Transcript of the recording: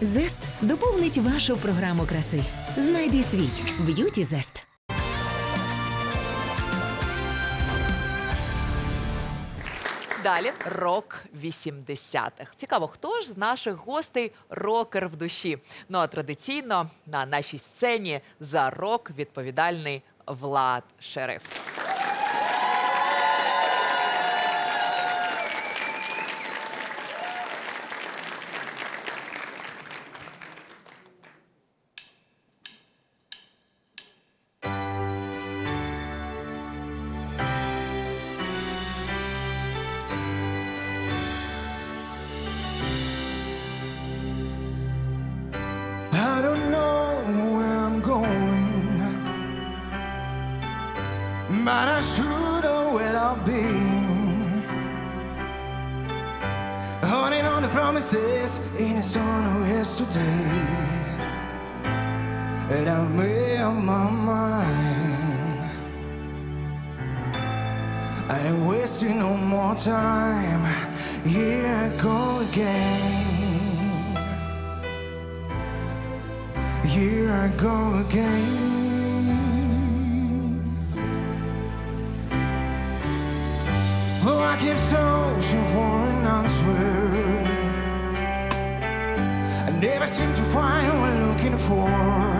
Зест доповнить вашу програму краси. Знайди свій б'юті зест. Далі рок 80-х. Цікаво, хто ж з наших гостей рокер в душі? Ну а традиційно на нашій сцені за рок відповідальний Влад Шериф. But I should know where I've been. Holding on to promises in a song of yesterday, and I made up my mind. I ain't wasting no more time. Here I go again. Here I go again. Though I keep searching for an answer, I never seem to find what I'm looking for.